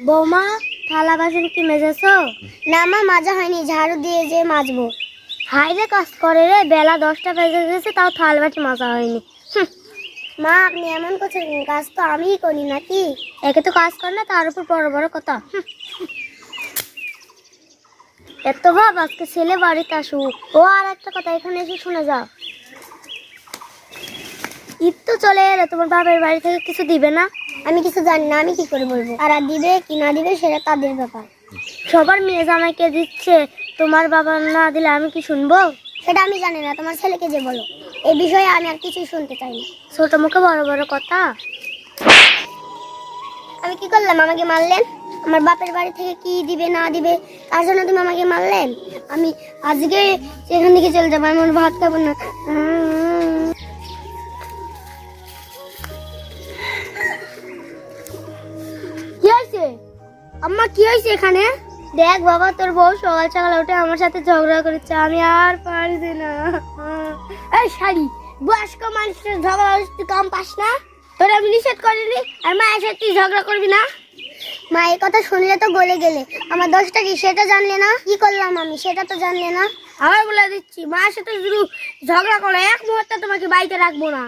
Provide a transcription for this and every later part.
বৌমা, থালা বাসন কি মেজেছো? না মা, মাজা হয়নি, ঝাড়ু দিয়ে যে মাজবো। হাইরে কাজ করে রে, বেলা দশটা বেজে গেছে, তাও থাল বাটি মাজা হয়নি। মা, আপনি এমন করছেন কাজ তো আমিই করি নাকি? একে তো কাজ কর না, তার উপর বড় বড় কথা। এত ভাব, আজকে ছেলে বাড়িতে আসুক। ও আর একটা কথা, এখানে এসে শুনে যাও। ঈদ তো চলে এলো, তোমার বাবার বাড়ি থেকে কিছু দিবে না? আমি কিছু জানি না, আমি কি করে বলব? আর দিবে, কি না দিবে, সেটা তাদের ব্যাপার। সবার মেয়ে জামাইকে দিচ্ছে, তোমার বাবা না দিলে আমি কি শুনব? সেটা আমি জানি না, তোমার ছেলেকে যে বলো। এ বিষয়ে আমি আর কিছুই শুনতে চাই না। ছোট মুখে বড় বড় কথা। আমি কি করলাম? আমাকে মারলেন? আমার বাপের বাড়ি থেকে কি দিবে, না দিবে? তার জন্য তুমি আমাকে মারলেন? আমি আজকে সেখান থেকে চলে যাব, আমি ভাত খাব না। আম্মা কি হয়েছে এখানে? দেখ বাবা তোর বউ সকাল সকাল উঠে আমার সাথে ঝগড়া করেছে আমি আর পারছি না। এই শাড়ি বয়স্ক মানুষের ঝগড়া তুই কম পাস না? তোর আমি নিষেধ করিনি আর মায়ের সাথে তুই ঝগড়া করবি না? মা এই কথা শুনলে তো বলে গেলে। আমার দোষটা কি সেটা জানলে না? কি করলাম আমি সেটা তো জানলে না। আবার বলে দিচ্ছি মায়ের সাথে শুধু ঝগড়া করে এক মুহূর্তে তোমাকে বাড়িতে রাখব না।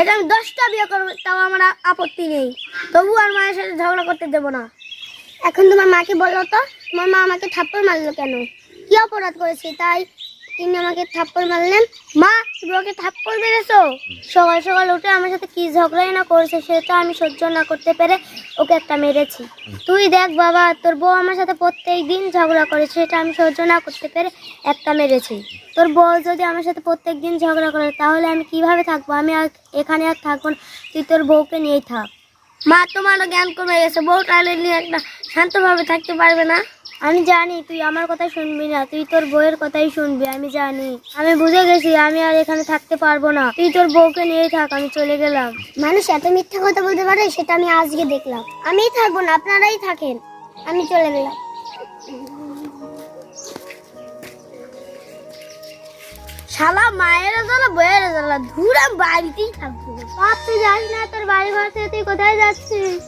এটা আমি দশটা বিয়ে করব তাও আমার আপত্তি নেই। তবু আর মায়ের সাথে ঝগড়া করতে দেবো না। এখন তোমার মাকে বলো তো, তোমার মা আমাকে থাপ্পড় মারলো কেন? কি অপরাধ করেছি তাই? তিনি আমাকে থাপ্পড় মারলেন। মা, তুমি ওকে থাপ্পড় মেরেছো? সকাল সকাল উঠে আমার সাথে কি ঝগড়াই না করেছে সেটা আমি সহ্য না করতে পেরে ওকে একটা মেরেছি। তুই দেখ বাবা, তোর বউ আমার সাথে প্রত্যেক দিন ঝগড়া করে, সেটা আমি সহ্য না করতে পেরে একটা মেরেছি। তোর বউ যদি আমার সাথে প্রত্যেক দিন ঝগড়া করে, তাহলে আমি কীভাবে থাকব? আমি আর এখানে আর থাকব না। তুই তোর বউকে নিয়েই থাক। মা, তোমারও জ্ঞান কমে গেছে। বউ টালে নিয়ে একটা শান্তভাবে থাকতে পারবে না। আমি জানি তুই আমার কথা শুনবি না তুই তোর বউয়ের কথাই শুনবি আমি জানি। আমি বুঝে গেছি আমি আর এখানে থাকতে পারব না। তুই তোর বউকে নিয়েই থাক আমি চলে গেলাম। মানুষ এত মিথ্যা কথা বলতে পারে সেটা আমি আজকে দেখলাম। আমিই থাকব না আপনারাই থাকেন। আমি চলে গেলাম। শালা মায়ের জ্বালা বইয়ের জ্বালা ধুরে বাড়িতেই থাকব। বাপ তুই যাস না তোর বাড়ি ঘর থেকে তুই কোথায় যাচ্ছিস?